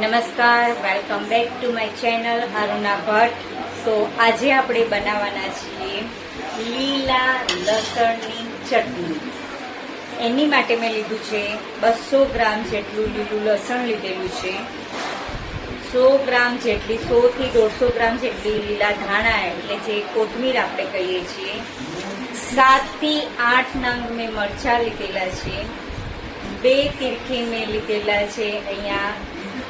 નમસ્કાર welcome back to my channel Aruna Bhatt. તો આજે આપણે બનાવવાના છીએ લીલા લસણની ચટણી. એની માટે મેં લીધું છે બસો ગ્રામ જેટલું લીલું લસણ લીધેલું છે. સો ગ્રામ જેટલી સોથી દોઢસો ગ્રામ જેટલી લીલા ધાણા, એટલે જે કોથમીર આપણે કહીએ છીએ. સાતથી આઠ નંગ મેં મરચાં લીધેલા છે. બે તીરખી મેં લીધેલા છે અહીંયા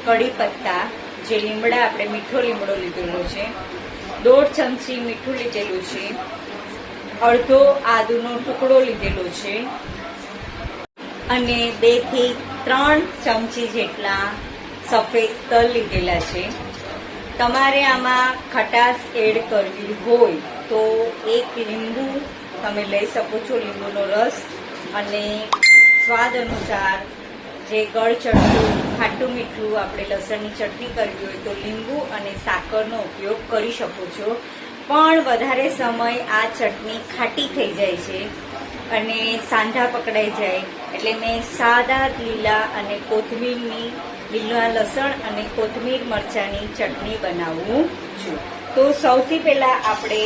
કડી પત્તા, જે લીમડા આપણે મીઠો લીમડો લીધેલો છે, દોઢ ચમચી મીઠું લીધેલું છે, અડધો આદુનો ટુકડો લીધેલો છે, અને બેથી ત્રણ ચમચી જેટલા સફેદ તલ લીધેલા છે. તમારે આમાં ખટાશ એડ કરવી હોય તો એક લીંબુ તમે લઈ શકો છો, લીંબુનો રસ, અને સ્વાદ અનુસાર જે ગળ ચટણી ખાટું મીઠું આપણે લસણની ચટણી કરવી હોય તો લીંબુ અને સાકરનો ઉપયોગ કરી શકો છો. પણ વધારે સમય આ ચટણી ખાટી થઈ જાય છે અને સાંધા પકડાઈ જાય. એટલે મેં સાદા, લીલા અને કોથમીરની, લીલા લસણ અને કોથમીર મરચાંની ચટણી બનાવું છું. તો સૌથી પહેલાં આપણે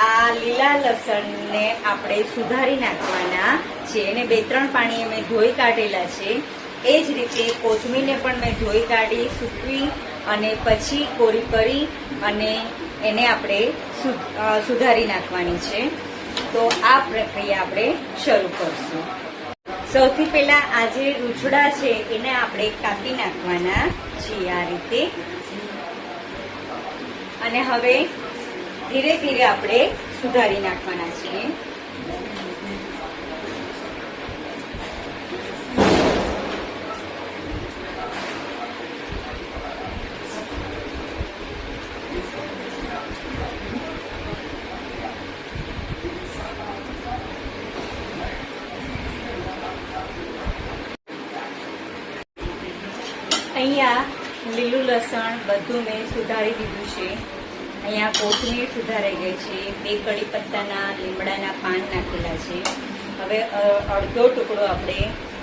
આ લીલા લસણને આપણે સુધારી નાખવાના છે. અને બે ત્રણ પાણીએ મેં ધોઈ કાઢેલા છે. એ જ રીતે કોથમીરને પણ મેં ધોઈ કાઢી, સૂકવી અને પછી કોરી કરી અને એને આપણે સુધારી નાખવાની છે. તો આ પ્રક્રિયા આપણે શરૂ કરશું. સૌથી પહેલા આ જે રૂછડા છે એને આપણે કાપી નાખવાના છીએ આ રીતે. અને હવે ધીરે ધીરે આપણે સુધારી નાખવાના છીએ અહીંયા લસણ બધું મેં સુધારી દીધું છે. અહીંયા કોથમીર સુધારાઈ ગઈ છે. બે કડી પત્તાના લીમડાના પાન નાખેલા છે. હવે અડધો ટુકડો આપણે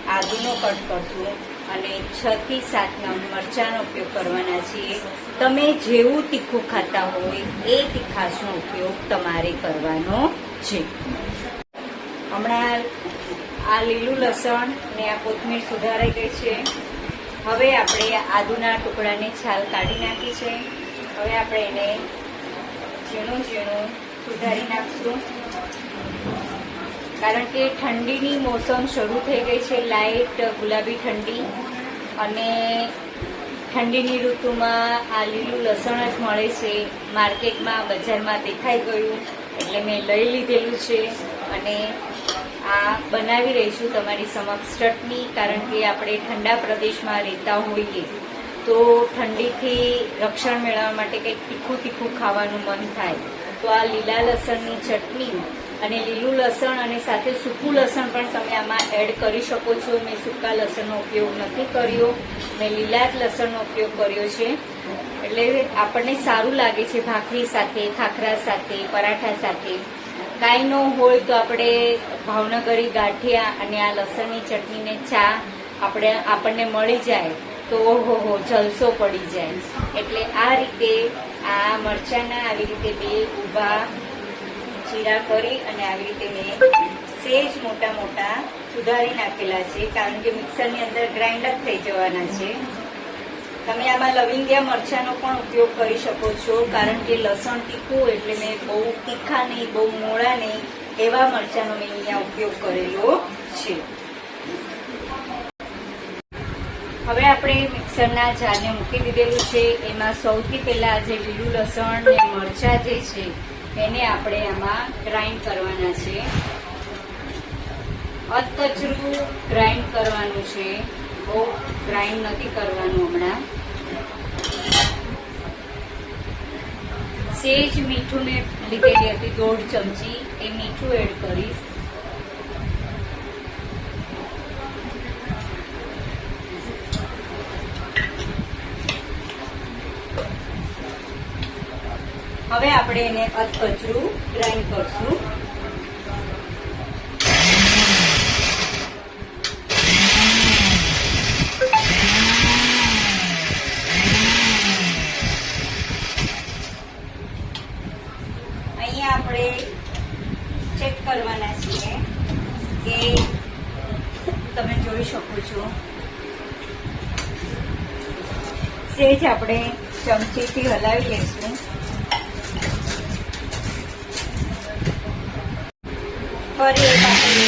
આદુનો કટ કરશું અને છ થી સાત નંગ મરચાંનો ઉપયોગ કરવાના છીએ. તમે જેવું તીખું ખાતા હોય એ તીખાશનો ઉપયોગ તમારે કરવાનો છે. હમણાં આ લીલું લસણ ને આ કોથમીર સુધારાઈ ગઈ છે. હવે આપણે આદુના ટુકડાની છાલ કાઢી નાખી છે. હવે આપણે એને ઝીણું ઝીણું સુધારી નાખશું. કારણ કે ઠંડીની મોસમ શરૂ થઈ ગઈ છે લાઇટ ગુલાબી ઠંડી. અને ઠંડીની ઋતુમાં આ લીલું લસણ જ મળે છે. માર્કેટમાં બજારમાં દેખાઈ ગયું. એટલે મેં લઈ લીધેલું છે. અને આ બનાવી રહીશું તમારી સમક્ષ ચટણી, કારણ કે આપણે ઠંડા પ્રદેશમાં રહેતા હોઈએ. તો ઠંડીથી રક્ષણ મેળવવા માટે કંઈક તીખું તીખું ખાવાનું મન થાય. તો આ લીલા લસણની ચટણી અને લીલું લસણ અને સાથે સૂકું લસણ પણ તમે આમાં એડ કરી શકો છો. મેં સૂકા લસણનો ઉપયોગ નથી કર્યો. મેં લીલા જ લસણનો ઉપયોગ કર્યો છે. એટલે આપણને સારું લાગે છે ભાખરી સાથે, ખાખરા સાથે, પરાઠા સાથે. કાંઈ ન હોય તો આપણે ભાવનગરી ગાંઠિયા અને આ લસણની ચટણીને ચા આપણે આપણને મળી જાય તો ઓહો જલસો પડી જાય. એટલે આ રીતે આ મરચાંના આવી રીતે બે ઊભા જીરા કરી અને આવી રીતે મેં સેજ મોટા મોટા સુધારી નાખેલા છે, કારણ કે મિક્સરની અંદર ગ્રાઇન્ડ જ થઈ જવાના છે. તમે આમાં લવિંગિયા મરચાંનો પણ ઉપયોગ કરી શકો છો, કારણ કે લસણ તીખું એટલે મેં બહુ તીખા નહીં, બહુ મોળા નહીં, એવા મરચાંનો મેં અહીંયા ઉપયોગ કરેલો છે. હવે આપણે મિક્સરના જારને મૂકી દીધેલું છે. એમાં સૌથી પહેલા જે લીલું લસણ ને મરચાં જે છે, એને આપણે આમાં ગ્રાઇન્ડ કરવાના છે. અતકચરું ગ્રાઇન્ડ કરવાનું છે. બહુ ગ્રાઇન્ડ નથી કરવાનું હમણાં. સેજ મીઠું મેં લીધેલી હતી, દોઢ ચમચી. એ મીઠું એડ કરીશ. હવે આપણે એને અધકચરું ગ્રાઇન્ડ કરશું. સેજ આપણે ચમચીથી હલાવી લઈશું ફરી એક આપણે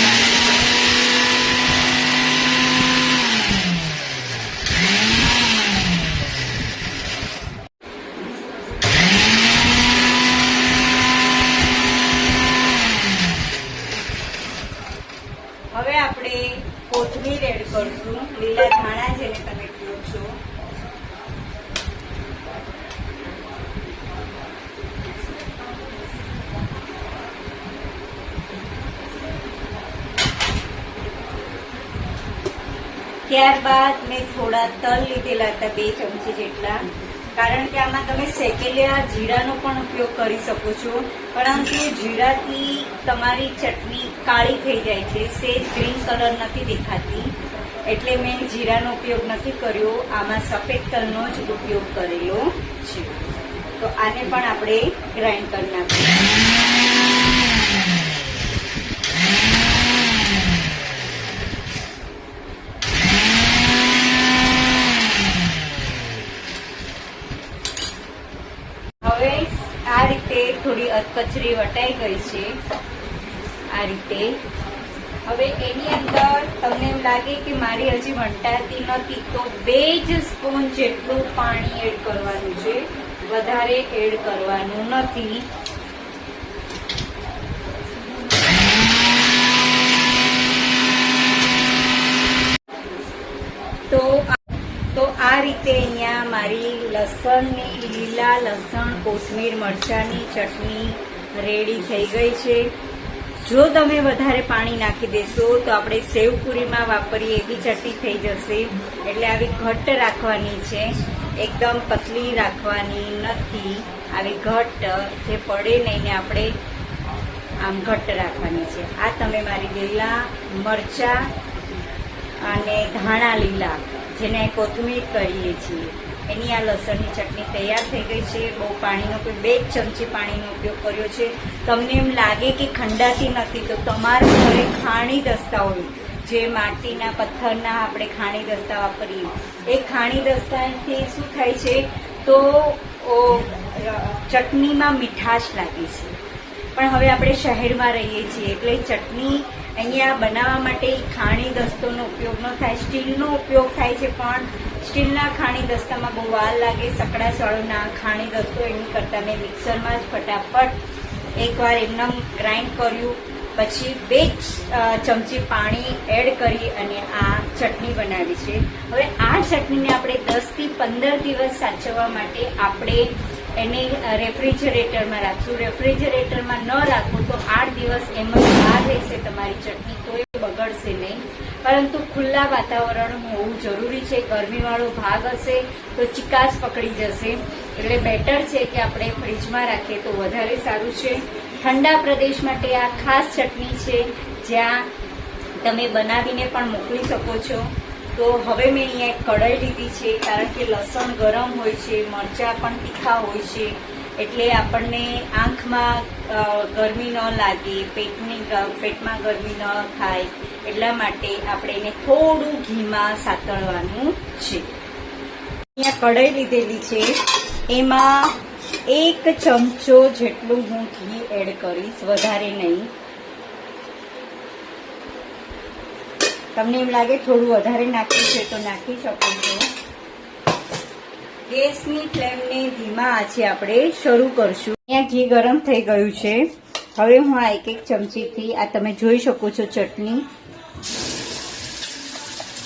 હવે આપણે કોથમીર એડ કરશું લીલા ધાણા જેને તમે કહો છો ત્યારબાદ મેં થોડા તલ લીધેલા હતા, બે ચમચી જેટલા. કારણ કે આમાં તમે શેકેલા જીરાનો પણ ઉપયોગ કરી શકો છો. પરંતુ જીરાથી તમારી ચટણી કાળી થઈ જાય છે, સેજ ગ્રીન કલર નથી દેખાતી. એટલે મેં જીરાનો ઉપયોગ નથી કર્યો. આમાં સફેદ તલનો જ ઉપયોગ કરેલો છે. તો આને પણ આપણે ગ્રાઇન્ડ કરી નાખીએ હવે આ રીતે અધકચરી વટાઈ ગઈ છે આ રીતે. હવે એની અંદર તમને એમ લાગે કે મારી હજી વંટાતી નથી, તો બે જ સ્પૂન જેટલું પાણી એડ કરવાનું છે. વધારે એડ કરવાનું નથી. તો તો આ રીતે અહીંયા મારી લસણની લીલા લસણ, કોથમીર મરચાંની ચટણી રેડી થઈ ગઈ છે. જો તમે વધારે પાણી નાખી દેશો, તો આપણે સેવપુરીમાં વાપરીએ એવી ચટણી થઈ જશે. એટલે આવી ઘટ્ટ રાખવાની છે. એકદમ પતલી રાખવાની નથી. આવી ઘટ્ટ જે પડે નહીં ને આપણે આમ ઘટ્ટ રાખવાની છે. આ તમે મારી લીલા મરચાં અને ધાણા લીલા, જેને કોથમીર કહીએ છીએ. એની આ લસણની ચટણી તૈયાર થઈ ગઈ છે. બહુ પાણીનો કોઈ બે ચમચી પાણીનો ઉપયોગ કર્યો છે. તમને એમ લાગે કે ખંડાતી નથી, તો તમારા ઘરે ખાણી દસ્તા હોય. જે માટીના પથ્થરના આપણે ખાણી દસ્તા વાપરીએ. એ ખાણી દસ્તાથી શું થાય છે? તો ચટણીમાં મીઠાશ લાગે છે. પણ હવે આપણે શહેરમાં રહીએ છીએ, એટલે ચટણી અહીંયા બનાવવા માટે ખાણી દસ્તોનો ઉપયોગ ન થાય, સ્ટીલનો ઉપયોગ થાય છે પણ સ્ટીલના ખાણી દસ્તામાં બહુ વાર લાગે સકડાસળના ખાણી દસ્તો એની કરતાં મેં મિક્સરમાં જ ફટાફટ એકવાર એકદમ ગ્રાઇન્ડ કર્યું. પછી બે ચમચી પાણી એડ કરી અને આ ચટણી બનાવી છે. હવે આ ચટણીને આપણે દસથી પંદર દિવસ સાચવવા માટે આપણે એને રેફ્રિજરેટરમાં રાખશું. રેફ્રિજરેટરમાં ન રાખવું તો આઠ દિવસ એમ જ બહાર રહેશે તમારી ચટણી તોય બગડશે નહીં. પરંતુ ખુલ્લા વાતાવરણ હોવું જરૂરી છે. ગરમીવાળો ભાગ હશે તો ચિકાસ પકડી જશે. એટલે બેટર છે કે આપણે ફ્રીજમાં રાખીએ તો વધારે સારું છે. ઠંડા પ્રદેશ માટે આ ખાસ ચટણી છે. જ્યાં તમે બનાવીને પણ મોકલી શકો છો. તો હવે મેં અહીંયા એક કઢાઈ લીધી છે, કારણ કે લસણ ગરમ હોય છે, મરચાં પણ તીખા હોય છે. એટલે આપણને આંખમાં ગરમી ન લાગે, પેટની પેટમાં ગરમી ન થાય. એટલા માટે આપણે એને થોડું ઘીમાં સાતળવાનું છે. અહીંયા કઢાઈ લીધેલી છે. એમાં એક ચમચો જેટલું હું ઘી એડ કરીશ, વધારે નહીં. તમને એમ લાગે થોડું વધારે નાખ્યું છે તો નાખી શકો છો. ગેસની ફ્લેમને ધીમા આંચે આપણે શરૂ કરશું. અહીંયા ઘી ગરમ થઈ ગયું છે. હવે હું આ એક એક ચમચીથી આ તમે જોઈ શકો છો ચટણી.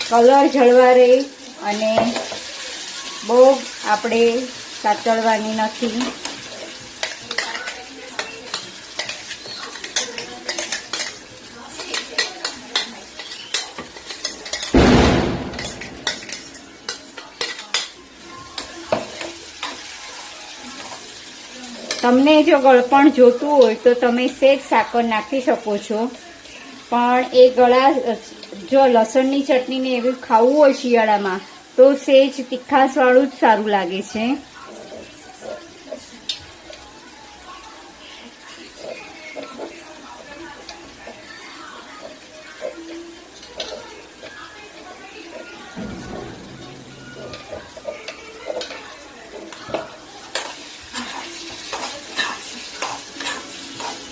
કલર જળવા રહે અને બહુ આપણે સાચળવાની નથી. તમને જો ગળપણ જોતું હોય તો તમે સેજ સાકર નાખી શકો છો. પણ એ ગળા જો લસણની ચટણીને એવું ખાવું હોય શિયાળામાં, તો સેજ તીખાસવાળું જ સારું લાગે છે.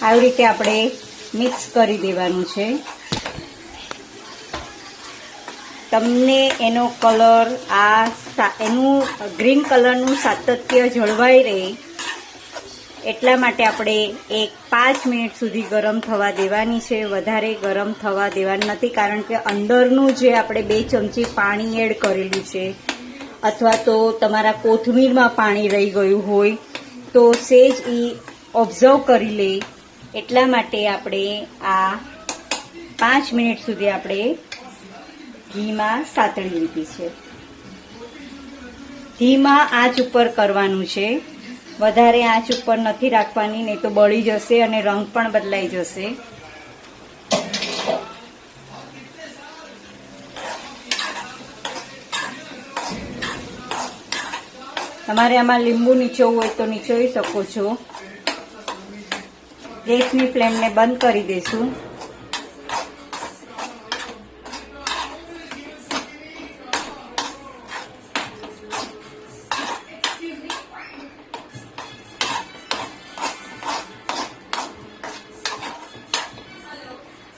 આવી રીતે આપણે મિક્સ કરી દેવાનું છે. તમને એનો કલર, આ એનું ગ્રીન કલરનું સાતત્ય જળવાઈ રહે. એટલા માટે આપણે એક પાંચ મિનિટ સુધી ગરમ થવા દેવાની છે. વધારે ગરમ થવા દેવાની નથી, કારણ કે અંદરનું જે આપણે બે ચમચી પાણી એડ કરેલું છે, અથવા તો તમારા કોથમીરમાં પાણી રહી ગયું હોય, તો સેજ એ ઓબ્ઝર્વ કરી લે. એટલા માટે આપણે આ પાંચ મિનિટ સુધી આપણે ઘીમાં સાતળી લીધી છે. ઘીમાં આંચ ઉપર કરવાનું છે. વધારે આંચ ઉપર નથી રાખવાની, નહીં તો બળી જશે અને રંગ પણ બદલાઈ જશે. તમારે આમાં લીંબુ નીચોવું હોય તો નીચોવી શકો છો. ગેસની ફ્લેમને બંધ કરી દઈશું.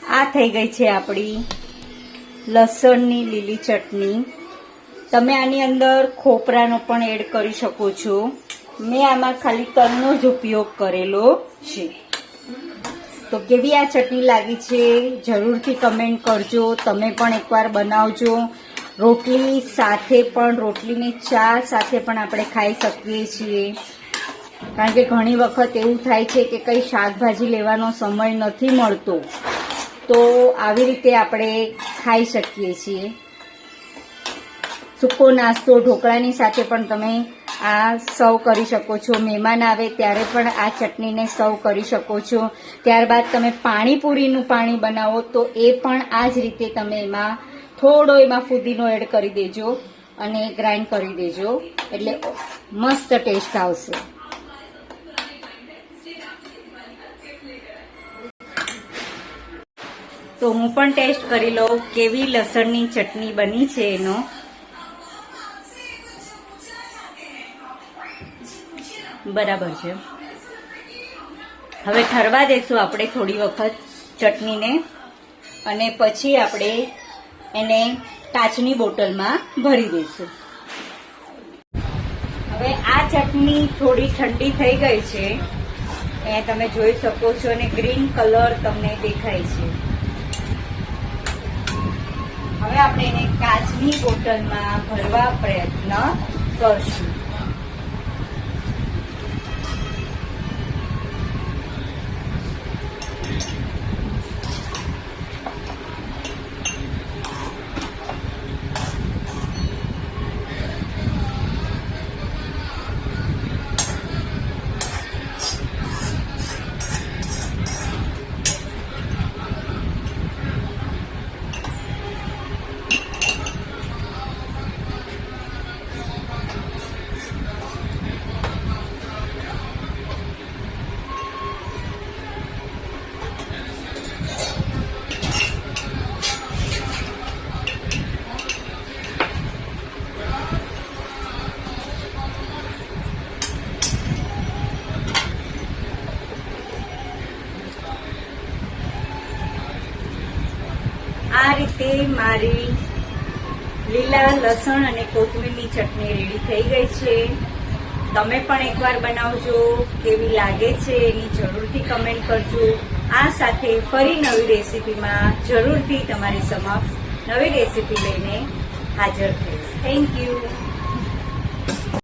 આ થઈ ગઈ છે આપણી લસણની લીલી ચટણી. તમે આની અંદર ખોપરાનો પણ એડ કરી શકો છો. મેં આમાં ખાલી તલનો જ ઉપયોગ કરેલો છે. તો કેવી આ ચટણી લાગી છે? જરૂરથી કમેન્ટ કરજો. તમે પણ એકવાર બનાવજો. રોટલી સાથે પણ, રોટલીની ચા સાથે પણ આપણે ખાઈ શકીએ છીએ. કારણ કે ઘણી વખત એવું થાય છે કે કંઈ શાકભાજી લેવાનો સમય નથી મળતો. તો આવી રીતે આપણે ખાઈ શકીએ છીએ. સૂકો નાસ્તો, ઢોકળાની સાથે પણ તમે આ સર્વ કરી શકો છો, મહેમાન આવે ત્યારે પણ આ ચટણીને સર્વ કરી શકો છો. ત્યારબાદ તમે પાણીપુરીનું પાણી બનાવો તો એ પણ આ જ રીતે તમે એમાં થોડો એમાં ફુદીનો એડ કરી દેજો અને ગ્રાઇન્ડ કરી દેજો. એટલે મસ્ત ટેસ્ટ આવશે. તો હું પણ ટેસ્ટ કરી લઉં કેવી લસણની ચટણી બની છે એનો. બરાબર છે. હવે ઠરવા દેશું આપણે થોડી વખત ચટણીને અને પછી આપણે એને કાચની બોટલમાં ભરી દઈશું હવે આ ચટણી થોડી ઠંડી થઈ ગઈ છે. એ તમે જોઈ શકો છો અને ગ્રીન કલર તમને દેખાય છે. હવે આપણે એને કાચની બોટલમાં ભરવા પ્રયત્ન કરશું. આ રીતે મારી લીલા, લસણ અને કોથમીરની ચટણી રેડી થઈ ગઈ છે. તમે પણ એકવાર બનાવજો, કેવી લાગે છે એની જરૂરથી કમેન્ટ કરજો. આ સાથે ફરી નવી રેસીપીમાં જરૂરથી તમારી સમક્ષ નવી રેસીપી લઈને હાજર થઈશ. Thank you